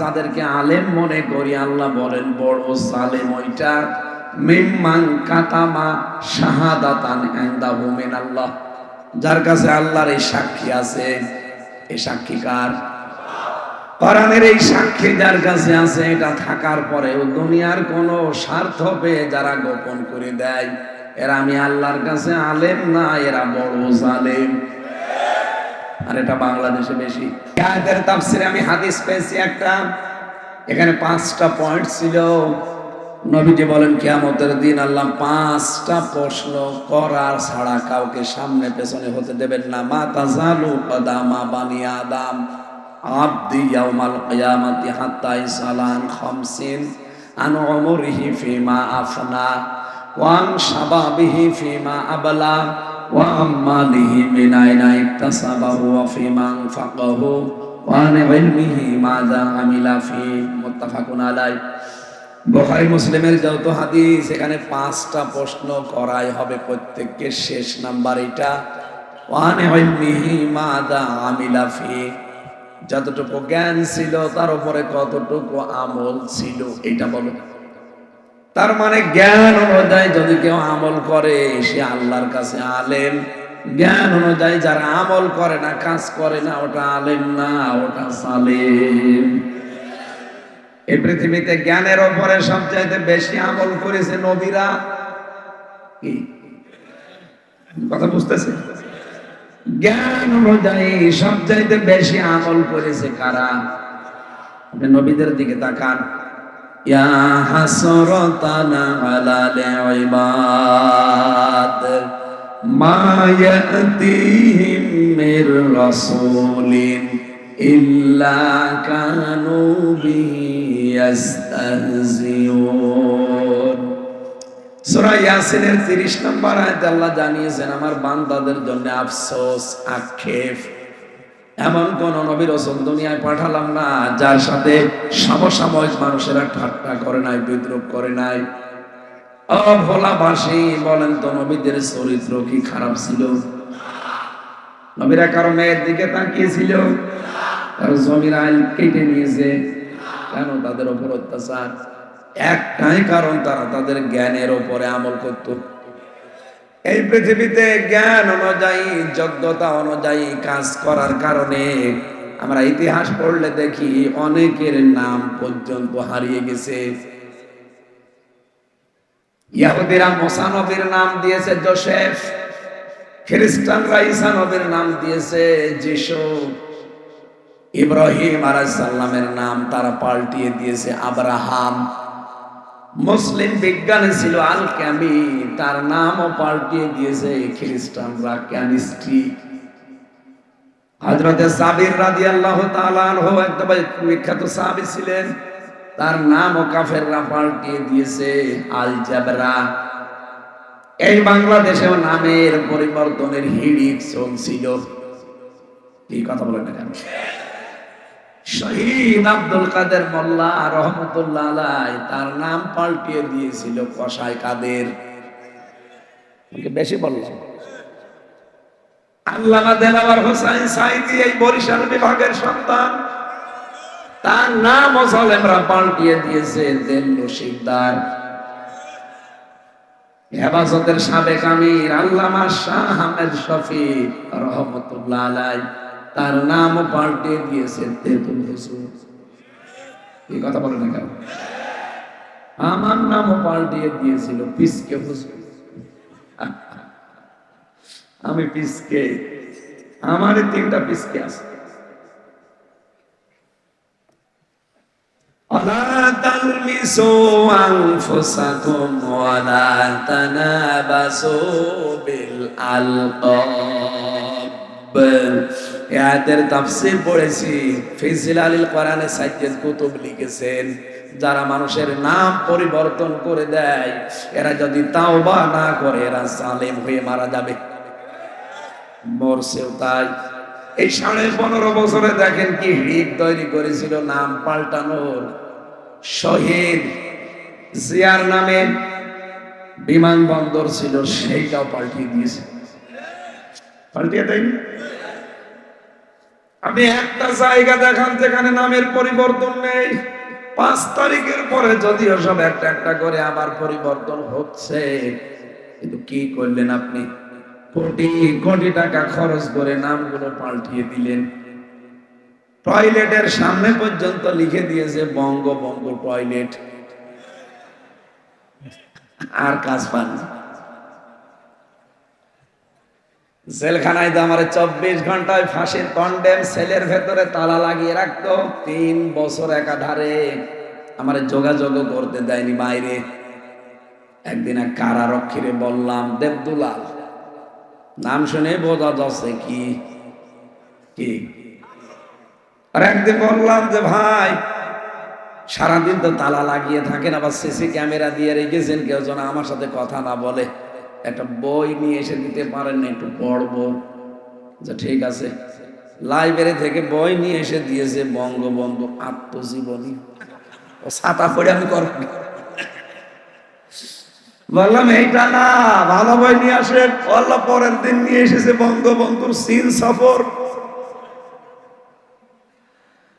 যাদেরকে আলেম মনে করি, আল্লাহ বলেন, বড় সালেম ওইটা। মিম্মান কাতামা শাহাদাতান ইনদাহু মিন আল্লাহ যার কাছে আল্লাহর এই সাক্ষী আছে সাক্ষী কার? কোরআনের এই সাক্ষী যার কাছে আছে, এটা থাকার পরেও দুনিয়ার কোন স্বার্থ পেয়ে যারা গোপন করে দেয়, এরা আমি আল্লাহর কাছে আলেম না, এরা বড় জালেম আর এটা বাংলাদেশে বেশি। আয়াতের তাফসিরে আমি হাদিস পেয়েছি একটা। এখানে পাঁচটা পয়েন্ট ছিল। নবীজি বলেন, কিয়ামতের দিন আল্লাহ পাঁচটা প্রশ্ন করার ছাড়া কাউকে সামনে পেছনে হতে দেবেন না। মা তাজালু কদামা বানি আদাম আব্দি ইয়াউমাল কিয়ামাতি হাত্তা ইসালান খামসিন আন উমরিহি ফিমা আফনা ওয়ান শাবাবিহি ফিমা আবলা মিন আইনা ইকতাসাবাহু ওয়া ফিমা আনফাকাহু ওয়ান ইলমিহি মাযা আমিলা ফি মুত্তাফাকুন আলাইহি বুখারী মুসলিমের যত হাদিস, এখানে পাঁচটা প্রশ্ন করাই হবে প্রত্যেককে। শেষ নাম্বার এটা। ওয়ান ইলমিহি মাযা আমিলা ফি যতটুকু জ্ঞান ছিল, তার উপরে কতটুকু আমল ছিল, এটা বলো। তার মানে জ্ঞান অনুযায়ী যদি কেউ আমল করে, সে আল্লাহর কাছে আলেম। জ্ঞান অনুযায়ী যারা আমল করে না, কাজ করে না, ওটা আলেম না, ওটা সালেম। এই পৃথিবীতে জ্ঞানের ওপরে সবচাইতে বেশি আমল করেছে নবীরা কি? কথা বুঝতেছে? জ্ঞান অনুযায়ী সবচাইতে বেশি আমল করেছে কারা? নবীদের দিকে তাকান। ইয়া হাসরাতানা আলাল ইবাদ মা ইয়াতিহিম মির রাসূলিন ইল্লা কানু বিয়াস্তাহজিউন সূরা ইয়াসিনের 30 নম্বর আয়াতে আল্লাহ জানিয়েছেন, আমার বান্দাদের জন্য আফসোস, আক্ষেপ এমন কোন নবীর দুনিয়ায় পাঠালাম না, যার সাথে সমসাময়িক মানুষেরা ঠাট্টা করে নাই, বিদ্রুপ করে নাই। অভোলাবাসী বলেন তো নবীদের চরিত্র কি খারাপ ছিল? নবীরা কারও মেয়ের দিকে তাকিয়েছিল, কারও জমির আইল কেটে নিয়েছে, কেন তাদের উপর অত্যাচার? একটাই কারণ, তারা তাদের জ্ঞানের ওপরে আমল করত। এই পৃথিবীতে জ্ঞান অনুযায়ী, যোগ্যতা অনুযায়ী কাজ করার কারণে আমরা ইতিহাস পড়লে দেখি অনেকের নাম পর্যন্ত হারিয়ে গেছে। ইয়াহুদিরা মোসানবীর নাম দিয়েছে, জোসেফ। খ্রিস্টানরা ঈসা নবীর নাম দিয়েছে, যিশু। ইব্রাহিম আলাইসাল্লামের নাম তারা পাল্টিয়ে দিয়েছে, আব্রাহাম। মুসলিম বিজ্ঞানী ছিল আল ক্যামি। তার নামও পাল্টিয়ে দিয়েছে খ্রিস্টানরা ক্যামিস্ট্রি হজরতে সাবির রাজি আল্লাহ তালানহ একদম বিখ্যাত সাবি ছিলেন। তার নামও কাফেররা পাল্টিয়ে দিয়েছে, আল জাবরা। এই বাংলাদেশেও নামের পরিবর্তনের হিড়িক চলছিল। কি কথা বলেন শহীদ আব্দুল কাদের মোল্লা রহমতুল্লাহ তার নাম পাল্টিয়ে দিয়েছিল কসাই কাদের। বেশি বললাম। আল্লামা দেলাওয়ার হোসাইন সাইদি, এই বরিশাল বিভাগের সন্তান, তার নাম পাল্টিয়ে দিয়েছে হেফাজতের সাবেক আল্লামা তার নামও পাল্টিয়ে দিয়েছে তেতুল হুসুন এই কথা বলে না কেন আমার নামও পাল্টিয়ে দিয়েছিল পিসকে হুসুন আমি পিসকে আমার তিনটা পিসকে আছে ولا تلمسوا أنفسكم ولا تنابسوا بالألقاب এদের তাফসীর পড়েছি। ফিজিল আলিল কোরআনে সাজ্জাদ কুতুব লিখেছেন, যারা মানুষের নাম পরিবর্তন করে দেয়, এরা যদি তাওবা না করে, এরা জালেম হয়ে মারা যাবে। মরছেও তাই। এই সাড়ে পনেরো বছরে দেখেন কি হিট তৈরি করেছিল, নাম পাল্টানোর। শহীদ জিয়ার নামে বিমানবন্দর ছিল, সেইটাও পাল্টিয়ে দিয়েছে। পাল্টিয়ে দেয়নি? আপনি একটা জায়গা দেখান যেখানে নামের পরিবর্তন নেই। পাঁচ তারিখের পরে যদিও সব একটা একটা করে আবার পরিবর্তন হচ্ছে, কিন্তু কি করলেন আপনি? কোটি কোটি টাকা খরচ করে নামগুলো পাল্টিয়ে দিলেন। টয়লেটের সামনে পর্যন্ত লিখে দিয়েছে, বঙ্গবঙ্গ টয়লেট। আর কাজ পান না। জেলখানায় তো আমার চব্বিশ ঘন্টায় ফাঁসির কন্ডেম সেলের ভেতরে তালা লাগিয়ে রাখতো। তিন বছর একাধারে আমার যোগাযোগও করতে দেয়নি বাইরে একদিন এক কারারক্ষীরে বললাম, দেবদুলাল, নাম শুনে বোঝা যাচ্ছে কি? কি? আর একদিন বললাম যে, ভাই, সারাদিন তো তালা লাগিয়ে থাকেন, আবার সিসি ক্যামেরা দিয়ে রেখেছেন, কেউ যেন আমার সাথে কথা না বলে। একটা বই নিয়ে এসে দিতে পারেন না, একটু পড়ব। যে ঠিক আছে। লাইব্রেরি থেকে বই নিয়ে এসে দিয়েছে বঙ্গবন্ধু আত্মজীবনী। ও ছাতা পড়ে আমি করব। বললাম, এইটা না, ভালো বই নিয়ে আসে। বললাম পরের দিন নিয়ে এসেছে বঙ্গবন্ধুর সিন সফর।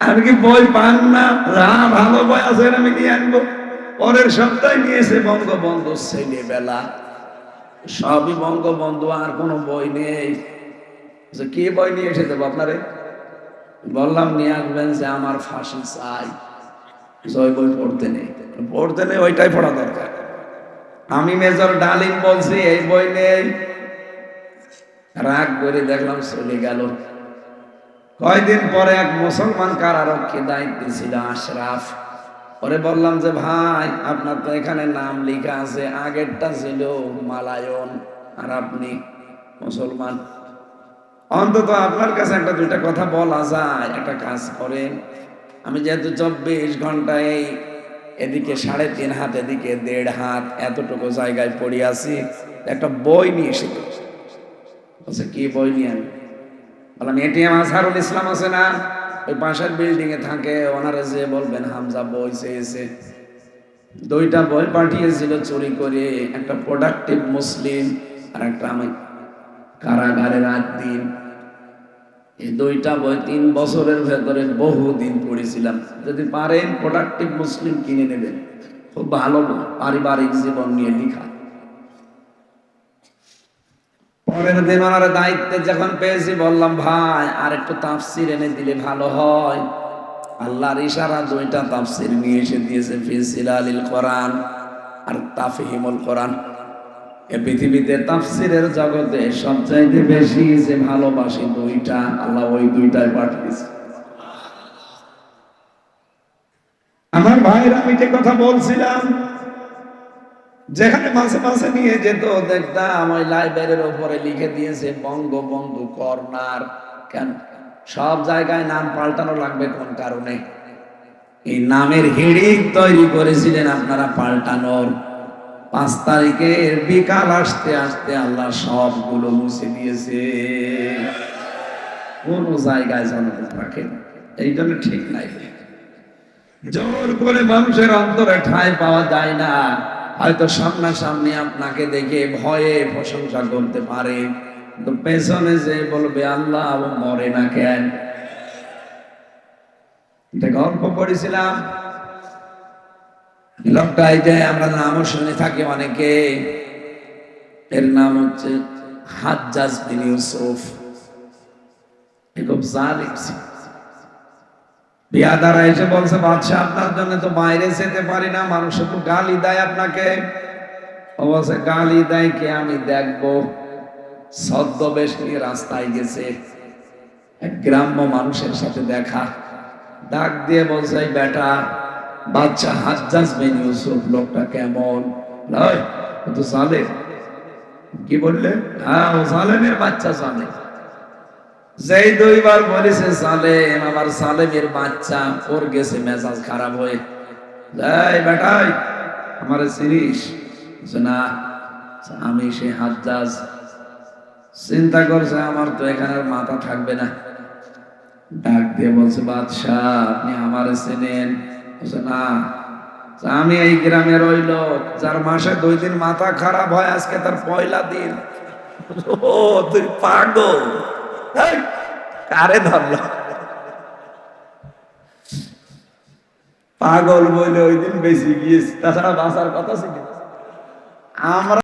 আমি কি বই পান না? যা ভালো বই আছে, আমি নিয়ে আনব। পরের সপ্তাহে নিয়েছে বঙ্গবন্ধু ছেলেবেলা। সবই বঙ্গবন্ধু, আর কোনো বই নেই। কি বই নিয়ে এসে দেবো আপনারে? বললাম, নিয়ে আসবেন যে আমার ফাঁসি চাই। যে ওই বই পড়তে নেই। পড়তে নেই, ওইটাই পড়া দরকার। আমি মেজর ডালিম বলছি, এই বই নেই। রাগ করে দেখলাম চলে গেল। কয়দিন পরে এক মুসলমান কারারক্ষী দায়িত্বে ছিল আশরাফ। পরে বললাম যে, ভাই, আপনার তো এখানে নাম লেখা আছে, আগেরটা ছিল মালায়ন, আর আপনি মুসলমান। অন্তত আপনার কাছে একটা দুইটা কথা বলা যায়, একটা কাজ করেন। আমি যেহেতু চব্বিশ ঘন্টায় এদিকে সাড়ে তিন হাত, এদিকে দেড় হাত এতটুকু জায়গায় পড়ে আছি, একটা বই নিয়ে এসে বলছে, কি বই নিয়ে আনবি? বললাম এটিএম আজহারুল ইসলাম আছে না? ওই পাশের বিল্ডিং এ থাকে, ওনারা যে বলবেন, হামজা বই চেয়েছে দুইটা বই পাঠিয়েছিল চুরি করে, একটা প্রোডাক্টিভ মুসলিম আর একটা আমি কারাগারের রাত দিন। এই দুইটা বই তিন বছরের ভেতরে বহুদিন পড়েছিলাম। যদি পারেন প্রোডাক্টিভ মুসলিম কিনে নেবেন। খুব ভালো পারিবারিক জীবন নিয়ে লেখা। পরের দায়িত্বে যখন পেয়েছি, বললাম, ভাই, আর একটু তাফসির এনে দিলে ভালো হয়। আল্লাহর ইশারা দুইটা তাফসির নিয়ে এসে দিয়েছে ফিসিল আলিল কোরআন আর তাফহিমুল কোরআন। এ পৃথিবীতে তাফসিরের জগতে সবচাইতে বেশি যে ভালোবাসি দুইটা, আল্লাহ ওই দুইটাই পাঠিয়েছে। আমার ভাইরা আমি যে কথা বলছিলাম যেখানে মাঝে মাঝে নিয়ে যেত দেখতাম ওই লাইব্রেরির উপরে লিখে দিয়েছে, বঙ্গবন্ধু কর্নার। কেন? সব জায়গায় নাম পাল্টানো লাগবে কোন কারণে? এই নামের হিড়িক তৈরি করেছিলেন আপনারা পাল্টানোর। পাঁচ তারিখের বিকাল আসতে আসতে আল্লাহ সবগুলো মুছে দিয়েছে। কোন জায়গায় জনগণ রাখেন এই জন্য ঠিক নাই। জোর করে মানুষের অন্তরে ঠাঁই পাওয়া যায় না। হয়তো সামনাসামনি আপনাকে দেখে ভয়ে প্রশংসা করতে পারে। তো পেছনে যে বলবে, আল্লাহ মরে না কেন? গল্প করেছিলাম লোকটা এই যে আমরা নামও শুনে থাকি অনেকে। এর নাম হচ্ছে হাজ্জাজ বিন ইউসুফ। খুব জালিম ছিল। বিয়াদারা এসে বলছে, বাদশাহ, আপনার জন্য তো বাইরে যেতে পারি না, মানুষ তো গালি দেয় আপনাকে। ও বলছে, গালি দেয় কে? আমি দেখব। ছদ্মবেশ নিয়ে রাস্তায় গেছে। এক গ্রাম্য মানুষের সাথে দেখা। ডাক দিয়ে বলছে বেটা বাচ্চা হাজ্জাজ বিন ইউসুফ, লোকটা কেমন? নয় তো কি বললে? হ্যাঁ ও সালেমের বাচ্চা সালেম যেই দুইবার বলেছে সালেম আমার সালেমের বাচ্চা, ওর গেছে মেজাজ খারাপ হয়ে। যাই বেটাই, আমার চিনিস? না আমি সে হাজ্জাজ। চিন্তা করছে, আমার তো এখানে মাথা থাকবে না। ডাক দিয়ে বলছে, বাদশাহ, আপনি আমার চেনেন? না আমি এই গ্রামের ওই লোক, যার মাসে দুই দিন মাথা খারাপ হয়, আজকে তার পয়লা দিন। ও, তুই পাগল! কারে ধরল? পাগল বলে ওই দিন বেশি গিয়েছি তাছাড়া বাঁচার কথা ছিল। আমরা